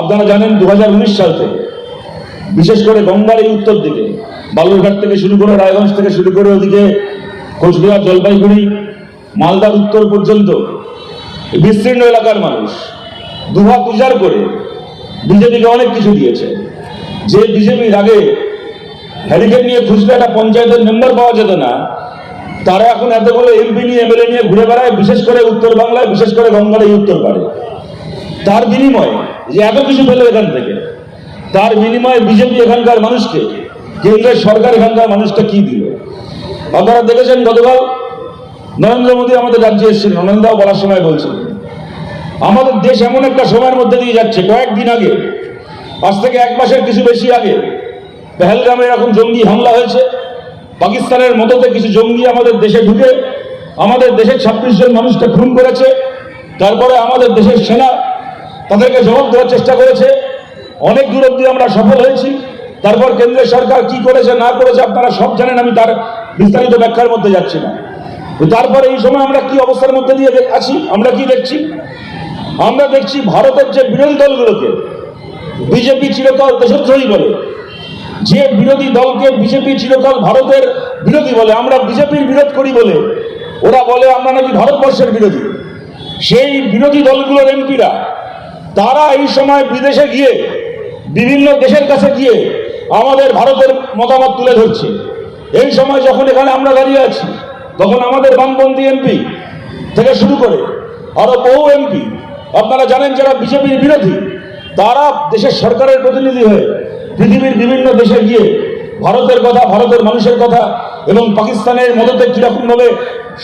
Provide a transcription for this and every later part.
আপনারা জানেন দু সাল থেকে, বিশেষ করে গঙ্গার এই উত্তর দিকে, বালুরঘাট থেকে শুরু করে রায়গঞ্জ থেকে শুরু করে ওদিকে কোচবিহার, জলপাইগুড়ি, মালদার উত্তর পর্যন্ত বিস্তীর্ণ এলাকার মানুষ দুহাত উজাড় করে বিজেপিকে অনেক কিছু দিয়েছে। যে বিজেপির আগে হ্যারিকেট নিয়ে খুঁজলে একটা পঞ্চায়েতের মেম্বার পাওয়া যেত না, তারা এখন এতগুলো এমপি নিয়ে এমএলএ নিয়ে ঘুরে বেড়ায়, বিশেষ করে উত্তর বাংলায়, বিশেষ করে গঙ্গার এই উত্তর পারে তার বিনিময়ে যে এত কিছু পেল এখান থেকে, তার বিনিময়ে বিজেপি এখানকার মানুষকে কেন্দ্রের সরকার এখানকার মানুষটা কি দিল? আপনারা দেখেছেন গতকাল নরেন্দ্র মোদী আমাদের রাজ্যে এসেছিলেন নরেন্দ্রও বলার সময় বলছিলেন আমাদের দেশ এমন একটা সময়ের মধ্যে দিয়ে যাচ্ছে, কয়েকদিন আগে, আজ থেকে এক মাসের কিছু বেশি আগে, পেহেলগামে এরকম জঙ্গি হামলা হয়েছে, পাকিস্তানের মতোতে কিছু জঙ্গি আমাদের দেশে ঢুকে, আমাদের দেশের ছাব্বিশ জন মানুষকে খুন করেছে, তারপরে আমাদের দেশের সেনা তাদেরকে জবাব দেওয়ার চেষ্টা করেছে। অনেক দূর অব্দি আমরা সফল হয়েছি। তারপর কেন্দ্রের সরকার কি করেছে, না করেছে, আপনারা সব জানেন, আমি তার বিস্তারিত ব্যাখ্যার মধ্যে যাচ্ছি না। তারপরে এই সময় আমরা কি অবস্থার মধ্যে দিয়ে আছি, আমরা কি দেখছি? আমরা দেখছি ভারতের যে বিরোধী দলগুলোকে, বিজেপি চিরকাল দেশদ্রোহী বলে। যে বিরোধী দলকে বিজেপি চিরকাল ভারতের বিরোধী বলে, আমরা বিজেপির বিরোধ করি বলে, ওরা বলে আমরা নাকি ভারতবর্ষের বিরোধী। সেই বিরোধী দলগুলোর এমপিরা তারা এই সময় বিদেশে গিয়ে, বিভিন্ন দেশের কাছে গিয়ে আমাদের ভারতের মতামত তুলে ধরছে। এই সময় যখন এখানে আমরা দাঁড়িয়ে আছি, তখন আমাদের বামপন্থী এমপি থেকে শুরু করে আরও বহু এমপি, আপনারা জানেন যারা বিজেপির বিরোধী, তারা দেশের সরকারের প্রতিনিধি হয়ে পৃথিবীর বিভিন্ন দেশে গিয়ে ভারতের কথা, ভারতের মানুষের কথা এবং পাকিস্তানের মদতে কিরকমভাবে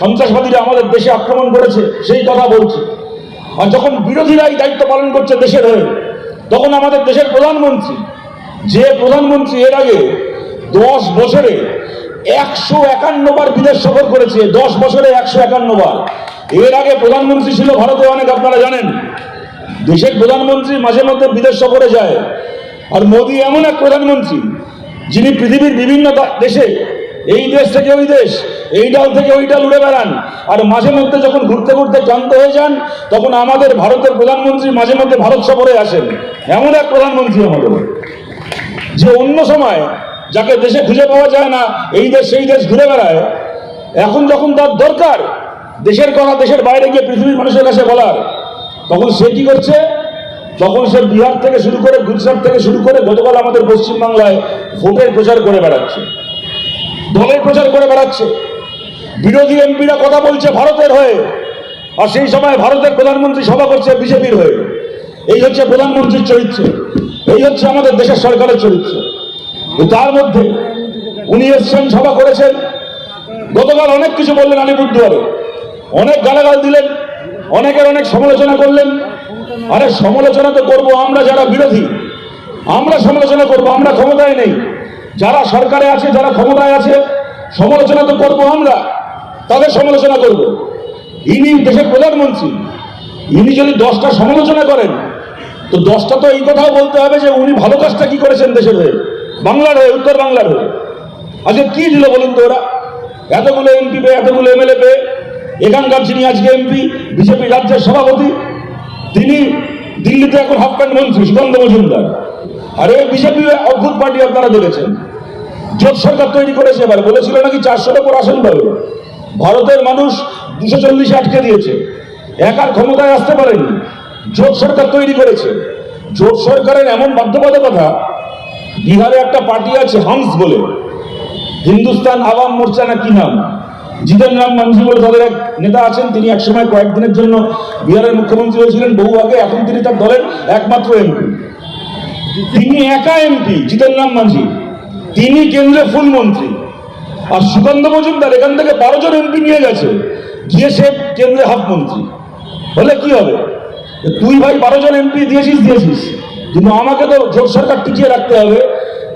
সন্ত্রাসবাদীরা আমাদের দেশে আক্রমণ করেছে, সেই কথা বলছে। আর যখন বিরোধীরাই দায়িত্ব পালন করছে দেশের হয়ে, তখন আমাদের দেশের প্রধানমন্ত্রী, যে প্রধানমন্ত্রী এর আগে দশ বছরে একশো একান্ন বার বিদেশ সফর করেছে, দশ বছরে একশো একান্ন বার। এর আগে প্রধানমন্ত্রী ছিল ভারতে অনেক, আপনারা জানেন। দেশের প্রধানমন্ত্রী মাঝে মধ্যে বিদেশ সফরে যায়। আর মোদী এমন এক প্রধানমন্ত্রী, যিনি পৃথিবীর বিভিন্ন দেশে এই দেশ থেকে ওই দেশ, এই ডাল থেকে ওই ডাল উড়ে বেড়ান। আর মাঝে মধ্যে যখন ঘুরতে ঘুরতে ক্লান্ত হয়ে যান, তখন আমাদের ভারতের প্রধানমন্ত্রী মাঝে মধ্যে ভারত সফরে আসেন। এমন এক প্রধানমন্ত্রী আমাদের। যে অন্য সময় যাকে দেশে খুঁজে পাওয়া যায় না, এই দেশ সেই দেশ ঘুরে বেড়ায়। এখন যখন তার দরকার, দেশের কথা দেশের বাইরে গিয়ে পৃথিবীর মানুষের কাছে বলার, তখন সে কি করছে? তখন সে বিহার থেকে শুরু করে গুজরাট থেকে শুরু করে গতকাল আমাদের পশ্চিমবাংলায় ভোটের প্রচার করে বেড়াচ্ছে। দলের প্রচার করে বেড়াচ্ছে। বিরোধী এমপিরা কথা বলছে ভারতের হয়ে, আর সেই সময় ভারতের প্রধানমন্ত্রী সভা করছে বিজেপির হয়ে। এই হচ্ছে প্রধানমন্ত্রীর চরিত্র, এই হচ্ছে আমাদের দেশের সরকারের চরিত্র। তার মধ্যে উনি এসছেন, সভা করেছেন। গতকাল অনেক কিছু বললেন আলিপুরদুয়ারে। অনেক গালাগাল দিলেন, অনেকের অনেক সমালোচনা করলেন। আরে সমালোচনা তো করব আমরা যারা বিরোধী, আমরা সমালোচনা করব, আমরা ক্ষমতায় নেই। যারা সরকারে আছে, যারা ক্ষমতায় আছে, সমালোচনা তো করব আমরা। তাদের সমালোচনা করব। ইনি দেশের প্রধানমন্ত্রী। ইনি যদি দশটা সমালোচনা করেন, তো দশটা তো এই কথাও বলতে হবে যে উনি ভালো কাজটা কি করেছেন দেশের হয়ে। বাংলার হয়ে, উত্তর বাংলার হয়ে। আজকে কি দিল বলুন তো ওরা? এতগুলো এমপি পেয়ে এতগুলো এমএলএ পেয়ে এখানকার যিনি আজকে এমপি বিজেপি রাজ্যের সভাপতি, তিনি দিল্লিতে এখন হাফ প্যান্ট মন্ত্রী সুগন্ধ মজুমদার। আর এই বিজেপি অদ্ভুত পার্টি আপনারা দেখেছেন। জোট সরকার তৈরি করেছে এবার, বলেছিল নাকি চারশোর ওপর আসন পাবে। ভারতের মানুষ দুশো চল্লিশে আটকে দিয়েছে। একার ক্ষমতায় আসতে পারেনি। জোট সরকার তৈরি করেছে। জোট সরকারের এমন বাধ্যবাধকতা, বিহারে একটা পার্টি আছে হামস বলে। হিন্দুস্তান আওয়াম মোর্চা না কি নাম? জিতেন রাম মাঞ্ঝি বলে তাদের এক নেতা আছেন, তিনি একসময় কয়েকদিনের জন্য বিহারের মুখ্যমন্ত্রী হয়েছিলেন। বহু আগে এখন তিনি তার দলের একমাত্র এমপি। তিনি একা এমপি জিতেন রাম মাঝি তিনি কেন্দ্রে ফুল মন্ত্রী। আর সুগন্ধ মজুমদার এখান থেকে বারো জন এমপি নিয়ে গেছে, গিয়ে সে কেন্দ্রে হাফ মন্ত্রী। হলে কি হবে? তুই ভাই বারো জন এমপি দিয়েছিস দিয়েছিস। কিন্তু আমাকে তো জোট সরকার টিকিয়ে রাখতে হবে।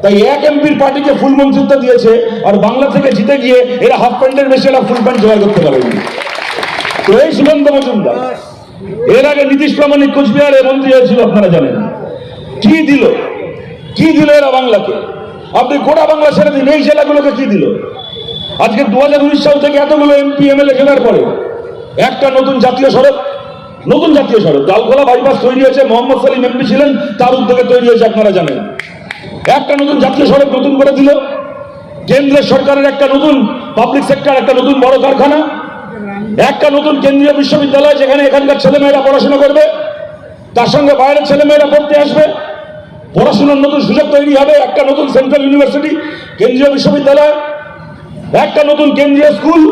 তাই এক এমপির পার্টিকে ফুল মন্ত্রিত্ব দিয়েছে, আর বাংলা থেকে জিতে গিয়ে এরা হাফ প্যান্টের বেশি এরা ফুল প্যান্ট জোগাড় করতে পারেনি। তো এই সুগন্ধ মজুমদার, এর আগে নীতিশ প্রামাণিক কোচবিহারে মন্ত্রী হয়েছিল, আপনারা জানেন। কি দিল? কি দিল এরা বাংলাকে? আপনি গোটা বাংলা ছেড়ে দিন, এই জেলাগুলোকে কি দিল? আজকে দু হাজার উনিশ সাল থেকে এতগুলো এমপি, এমএলএ কেনার পরে একটা নতুন জাতীয় সড়ক, নতুন জাতীয় সড়ক, ডালখোলা বাইপাস তৈরি হয়েছে, মোহাম্মদ সালিম এমপি ছিলেন, তার উদ্যোগে তৈরি হয়েছে, আপনারা জানেন। একটা নতুন জাতীয় সড়ক নতুন করে দিল কেন্দ্রের সরকারের একটা নতুন পাবলিক সেক্টর একটা নতুন বড় কারখানা, একটা নতুন কেন্দ্রীয় বিশ্ববিদ্যালয়, যেখানে এখানকার ছেলেমেয়েরা পড়াশোনা করবে, তার সঙ্গে বাইরের ছেলেমেয়েরা পড়তে আসবে পড়াশোনার নতুন সুযোগ তৈরি হবে, একটা নতুন সেন্ট্রাল ইউনিভার্সিটি, কেন্দ্রীয় বিশ্ববিদ্যালয়, একটা নতুন কেন্দ্রীয় স্কুল।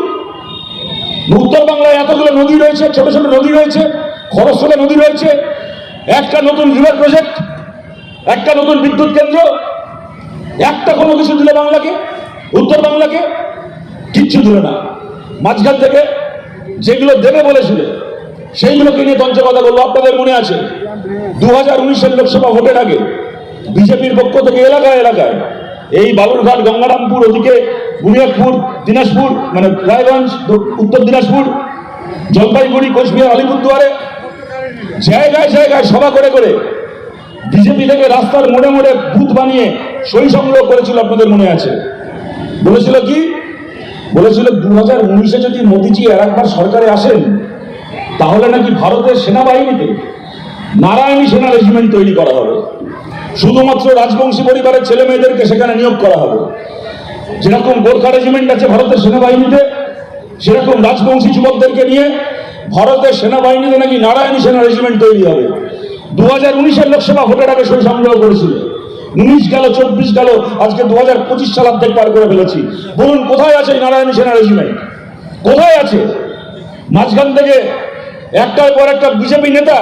উত্তর বাংলায় এতগুলো নদী রয়েছে, ছোট ছোট নদী রয়েছে, খরস্রোতা নদী রয়েছে, একটা নতুন রিভার প্রজেক্ট একটা নতুন বিদ্যুৎ কেন্দ্র, একটা কোনো কিছু দিলে বাংলাকে, উত্তর বাংলাকে, কিচ্ছু দিল না। মাঝখান থেকে যেগুলো দেবে বলেছিল সেইগুলোকে নিয়ে তঞ্চ কথা বলব আপনাদের মনে আছে দু হাজার উনিশের লোকসভা ভোটের আগে বিজেপির পক্ষ থেকে এলাকায় এলাকায়। এই বালুরঘাট গঙ্গারামপুর, ওদিকে বুনিয়াদপুর দিনাজপুর মানে রায়গঞ্জ, উত্তর দিনাজপুর, জলপাইগুড়ি, কোচবিহার, আলিপুরদুয়ারে জায়গায় জায়গায় সভা করে করে বিজেপি থেকে রাস্তার মোড়ে মোড়ে বুথ বানিয়ে সই সংগ্রহ করেছিল আপনাদের মনে আছে? বলেছিল কি? বলেছিল দু হাজার উনিশে যদি মোদিজি আর একবার সরকারে আসেন, তাহলে নাকি ভারতের সেনাবাহিনীতে নারায়ণী সেনা রেজিমেন্ট তৈরি করা হবে। শুধুমাত্র রাজবংশী পরিবারের ছেলে মেয়েদেরকে সেখানে নিয়োগ করা হবে। যেরকম গোর্খা রেজিমেন্ট আছে ভারতের সেনাবাহিনীতে, সেরকম রাজবংশী যুবকদেরকে নিয়ে ভারতের সেনাবাহিনীতে নাকি নারায়ণী সেনা রেজিমেন্ট তৈরি হবে। দু হাজার উনিশের লোকসভা ভোটের আগে সই সংগ্রহ করেছিল। উনিশ গেল, চব্বিশ গেল, আজকে দু হাজার পঁচিশ সাল অর্ধেক পার করে ফেলেছি। বলুন, কোথায় আছে নারায়ণী সেনা রেজিমেন্ট কোথায় আছে? মাঝখান থেকে একটার পর একটা বিজেপি নেতা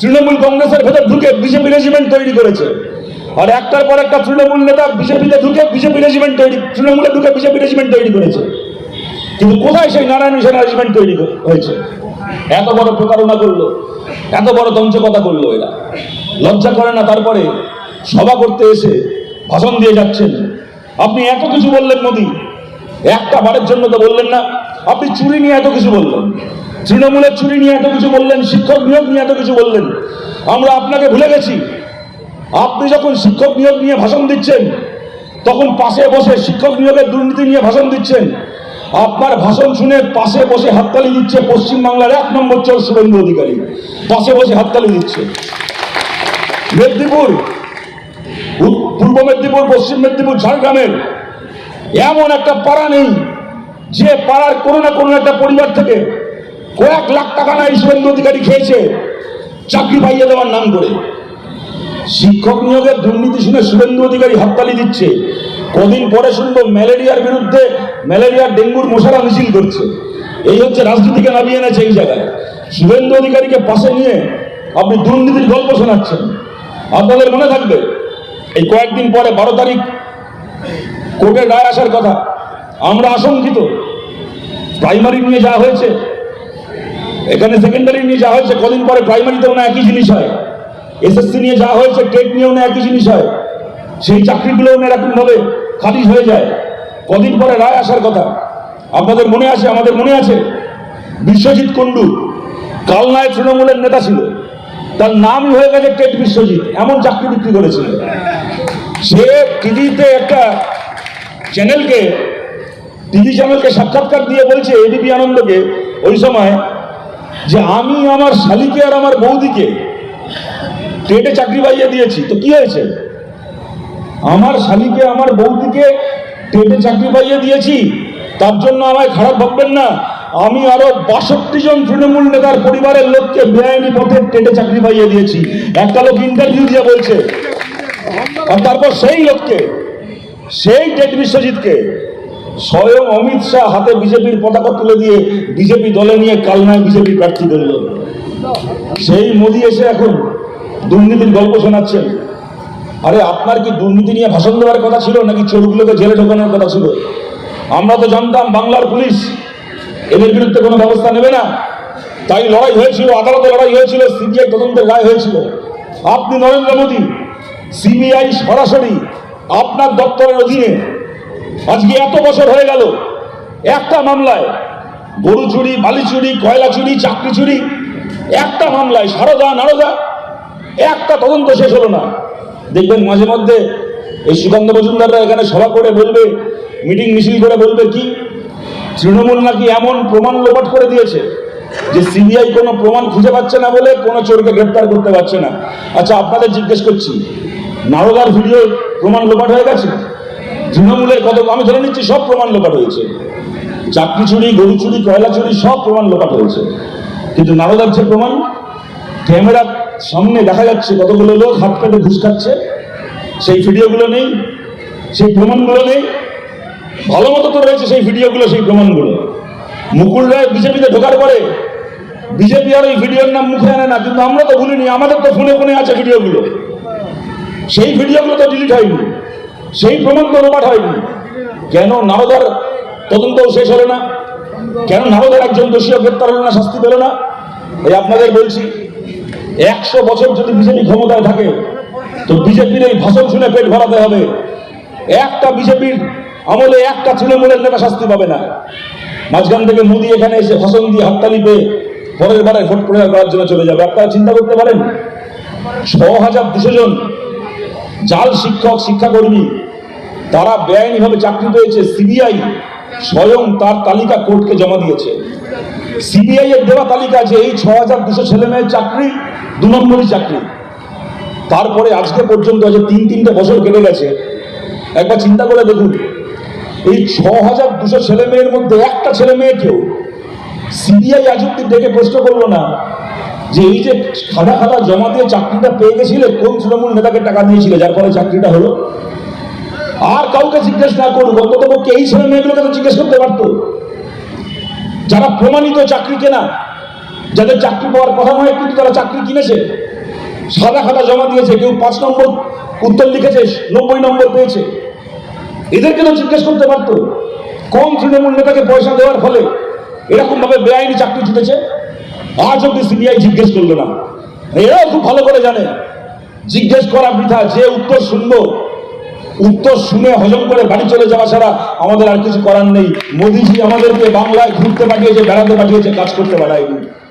তৃণমূল কংগ্রেসের ভেতর ঢুকে বিজেপি রেজিমেন্ট তৈরি করেছে। আর একটার পর একটা তৃণমূল নেতা বিজেপিতে ঢুকে বিজেপি রেজিমেন্ট তৈরি তৃণমূলে ঢুকে বিজেপি রেজিমেন্ট তৈরি করেছে। কিন্তু কোথায় সেই নারায়ণ সেনা রেজিমেন্ট তৈরি হয়েছে? এত বড় প্রতারণা করল, এত বড় তঞ্চকতা করল এরা। লজ্জা করে না তারপরে সভা করতে এসে ভাষণ দিয়ে যাচ্ছেন। আপনি এত কিছু বললেন মোদি, একটা বারের জন্য তো বললেন না, আপনি চুরি নিয়ে এত কিছু বললেন। তৃণমূলের চুরি নিয়ে এত কিছু বললেন, শিক্ষক নিয়োগ নিয়ে এত কিছু বললেন, আমরা আপনাকে ভুলে গেছি। আপনি যখন শিক্ষক নিয়োগ নিয়ে ভাষণ দিচ্ছেন, তখন পাশে বসে শিক্ষক নিয়োগের দুর্নীতি নিয়ে ভাষণ দিচ্ছেন। আপনার ভাষণ শুনে পাশে বসে হাততালি দিচ্ছে পশ্চিমবাংলার এক নম্বর চোর শুভেন্দু অধিকারী। পাশে বসে হাততালি দিচ্ছে। মেদিনীপুর পূর্ব মেদিনীপুর, পশ্চিম মেদিনীপুর, ঝাড়গ্রামের এমন একটা পাড়া নেই, যে পাড়ার কোনো না কোনো একটা পরিবার থেকে কয়েক লাখ টাকা না শুভেন্দু অধিকারী খেয়েছে, চাকরি পাইয়ে দেওয়ার নাম করে। শিক্ষক নিয়োগের দুর্নীতি শুনে শুভেন্দু অধিকারী হাততালি দিচ্ছে। কদিন পরে শুনব ম্যালেরিয়ার বিরুদ্ধে ম্যালেরিয়া ডেঙ্গুর মশারা মিছিল করছে। এই হচ্ছে রাজনীতিকে নামিয়ে এনেছে এই জায়গায়। শুভেন্দু অধিকারীকে পাশে নিয়ে আপনি দুর্নীতির গল্প শোনাচ্ছেন। আপনাদের মনে থাকবে, এই কয়েকদিন পরে বারো তারিখ কোর্টের রায় আসার কথা। আমরা আশঙ্কিত। প্রাইমারি নিয়ে যা হয়েছে এখানে সেকেন্ডারি নিয়ে যা হয়েছে, কদিন পরে প্রাইমারিতেও না একই জিনিস হয়। এসএসসি নিয়ে যা হয়েছে টেট নিয়েও না একই জিনিস হয়। সেই চাকরিগুলোও না এরকমভাবে খারিজ হয়ে যায়। কদিন পরে রায় আসার কথা। আপনাদের মনে আছে, আমাদের মনে আছে, বিশ্বজিৎ কুণ্ডু কালনায় তৃণমূলের নেতা ছিল। তার নাম হয়ে গেছে টেট বিশ্বজিৎ, এমন চাকরি বিক্রি করেছিল সে টিভিতে একটা চ্যানেলকে টিভি চ্যানেলকে সাক্ষাৎকার দিয়ে বলছে এবিপি আনন্দকে, ওই সময় যে আমি আমার শালিকে আর আমার বৌদিকে টেটে চাকরি পাইয়ে দিয়েছি, তো কি হয়েছে? আমার শালিকে, আমার বৌদিকে টেটে চাকরি পাইয়ে দিয়েছি, তার জন্য আমায় খারাপ ভাববেন না। আমি আরও বাষট্টি জন তৃণমূল নেতার পরিবারের লোককে বেআইনি পথে টেটে চাকরি পাইয়ে দিয়েছি। একটা লোক ইন্টারভিউ দিয়ে বলছে, আর তারপর সেই লোককে, সেই টেট বিশ্বজিৎকে স্বয়ং অমিত শাহ হাতে বিজেপির পতাকা তুলে দিয়ে বিজেপি দলে নিয়ে কাল কালনায় বিজেপি প্রার্থী করল সেই মোদি এসে এখন দুর্নীতির গল্প শোনাচ্ছেন। আরে, আপনার কি দুর্নীতি নিয়ে ভাষণ দেওয়ার কথা ছিল নাকি চোরগুলোকে জেলে ঢোকানোর কথা ছিল? আমরা তো জানতাম বাংলার পুলিশ এদের বিরুদ্ধে কোনো ব্যবস্থা নেবে না। তাই লড়াই হয়েছিল, আদালতে লড়াই হয়েছিল, সিবিআই তদন্তের রায় হয়েছিল। আপনি নরেন্দ্র মোদী, সিবিআই সরাসরি আপনার দপ্তরের অধীনে আজকে এত বছর হয়ে গেল, একটা মামলায় গরু চুরি, বালি চুরি, কয়লা চুরি, চাকরি চুরি, একটা মামলায় সারদা নারদা, একটা তদন্ত শেষ হলো না। দেখবেন মাঝে মধ্যে এই সুকান্ত মজুমদাররা এখানে সভা করে বলবে, মিটিং মিছিল করে বলবে কি, তৃণমূল নাকি এমন প্রমাণ লোপাট করে দিয়েছে যে সিবিআই কোনো প্রমাণ খুঁজে পাচ্ছে না বলে কোনো চোরকে গ্রেপ্তার করতে পারছে না। আচ্ছা আপনাদের জিজ্ঞেস করছি, নারদার ভিডিও প্রমাণ লোপাট হয়ে গেছে? তৃণমূলের কত আমি ধরে নিচ্ছি, সব প্রমাণ লোপাট হয়েছে। চাকরি চুরি, গরু চুরি, কয়লা চুরি, সব প্রমাণ লোপাট হয়েছে। কিন্তু নারদার যে প্রমাণ, ক্যামেরার সামনে দেখা যাচ্ছে কতগুলো লোক হাত পেটে ঘুষ খাচ্ছে। সেই ভিডিওগুলো নেই, সেই প্রমাণগুলো নেই। ভালো মতো তো রয়েছে সেই ভিডিওগুলো, সেই প্রমাণগুলো। মুকুল রায় বিজেপিতে ঢোকার পরে বিজেপি আর ওই ভিডিওর নাম মুখে আনে না, কিন্তু আমরা তো ভুলিনি, আমাদের তো ফোনে ফোনে আছে ভিডিওগুলো। সেই ভিডিওগুলো তো ডিলিট হয়নি। সেই প্রমাণ রোবাট হয়নি কেন নারদার তদন্তও শেষ হলো না? কেন নারদার একজন দোষীও গ্রেপ্তার হলো না, শাস্তি পেল না? এই আপনাদের বলছি, একশো বছর যদি বিজেপি ক্ষমতায় থাকে, তো বিজেপির এই ভাষণ শুনে পেট ভরাতে হবে। একটা বিজেপির আমলে একটা তৃণমূলের নেতা শাস্তি পাবে না। মাঝখান থেকে মোদী এখানে এসে ভাষণ দিয়ে হাততালি পেয়ে পরের বারে ভোট প্রচার করার জন্য চলে যাবে। আপনারা চিন্তা করতে পারেন, ছ হাজার দুশো জন জাল শিক্ষক, শিক্ষাকর্মী তারা বেআইনিভাবে চাকরি পেয়েছে, সিবিআই স্বয়ং তার তালিকা কোর্টকে জমা দিয়েছে। সিবিআই এর দেওয়া তালিকা আছে এই ছ হাজার দুশো ছেলে মেয়ের চাকরি, দু নম্বরই চাকরি। তারপরে আজকে পর্যন্ত আছে তিন তিনটে বছর কেটে গেছে, একবার চিন্তা করে দেখুন, এই ছ হাজার দুশো ছেলে মেয়ের মধ্যে একটা ছেলে মেয়েকেও সিবিআই আজ অব্দি ডেকে প্রশ্ন করল না যে এই যে খাতা খাতা জমা দিয়ে চাকরিটা পেয়ে গেছিলে, কোন তৃণমূল নেতাকে টাকা দিয়েছিল, যার ফলে চাকরিটা হলো? আর কাউকে জিজ্ঞেস না করুক, অন্তত পক্ষে এই ছেলে মেয়েগুলোকে তো জিজ্ঞেস করতে পারতো। যারা প্রমাণিত চাকরি কেনা, যাদের চাকরি পাওয়ার কথা নয়, কিন্তু তারা চাকরি কিনেছে, সাদা খাতা জমা দিয়েছে, কেউ পাঁচ নম্বর উত্তর লিখেছে, নব্বই নম্বর পেয়েছে, এদেরকে তো জিজ্ঞেস করতে পারতো। কোন তৃণমূল নেতাকে পয়সা দেওয়ার ফলে এরকমভাবে বেআইনি চাকরি জিতেছে, আজ অব্দি সিবিআই জিজ্ঞেস করল না। এরাও খুব ভালো করে জানে। জিজ্ঞেস করা বৃথা, যে উত্তর শুনব উত্তর শুনে হজম করে বাড়ি চলে যাওয়া ছাড়া আমাদের আর কিছু করার নেই। মোদিজি আমাদেরকে বাংলায় ঘুরতে পাঠিয়েছে, বেড়াতে পাঠিয়েছে, কাজ করতে পাঠায়নি।